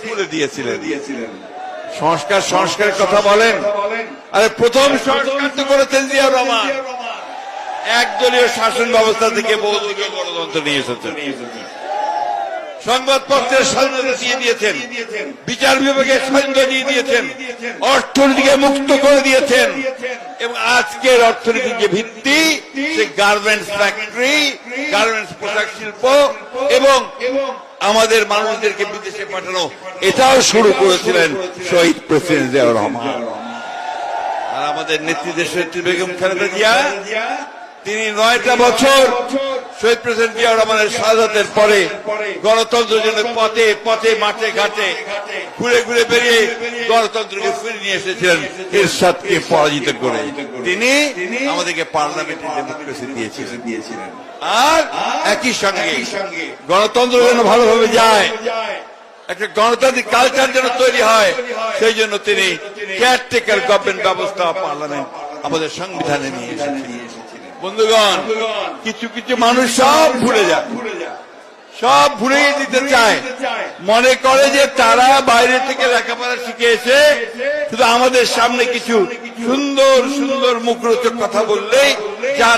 খুলে দিয়েছিলেন। সংস্কার সংস্কারের কথা বলেন। আরে প্রথম সংস্কার তো করেছেন জিয়া রহমান। একদলীয় শাসন ব্যবস্থা থেকে বহুদলীয় গণতন্ত্র নিয়ে এসেছেন। সংবাদপত্রের স্বাধীনতা দিয়ে দিয়েছেন। বিচার বিভাগের স্বাধীনতা দিয়ে দিয়েছেন। অর্থনীতিকে মুক্ত করে দিয়েছেন। এবং আজকের অর্থনীতির যে ভিত্তি সে গার্মেন্টস ফ্যাক্টরি গার্মেন্টস পোশাক শিল্প এবং আমাদের মানুষদেরকে বিদেশে পাঠানো, এটাও শুরু করেছিলেন শহীদ প্রেসিডেন্ট জিয়াউর রহমান। আর আমাদের নেত্রী দেশ নেত্রী বেগম খালেদা জিয়া, তিনি নয়টা বছর শহীদ প্রেসিডেন্ট জিয়াউর রহমানের শাহাদাতের পরে গণতন্ত্রের জন্য পথে পথে, মাঠে, ঘাটে ঘুরে ঘুরে বেরিয়ে গণতন্ত্রকে ফিরে নিয়ে এসেছিলেন এরশাদকে পরাজিত করে। তিনি আমাদেরকে পার্লামেন্টে ডেমোক্রেসি দিয়েছিলেন। আর একই সঙ্গে গণতন্ত্র যেন ভালোভাবে যায়, একটা গণতান্ত্রিক কালচার যেন তৈরি হয়, সেই জন্য তিনি কেয়ারটেকার গভর্নমেন্ট ব্যবস্থা পার্লামেন্ট আমাদের সংবিধানে নিয়ে এসেছিলেন। বন্ধুগণ, কিছু কিছু মানুষ সব ভুলে যায়। সব ভুলে দিতে চায়। মনে করে যে তারা বাইরে থেকে লেখাপড়া শিখে শুধু আমাদের সামনে কিছু সুন্দর সুন্দর মুখরোচক কথা বললেই যা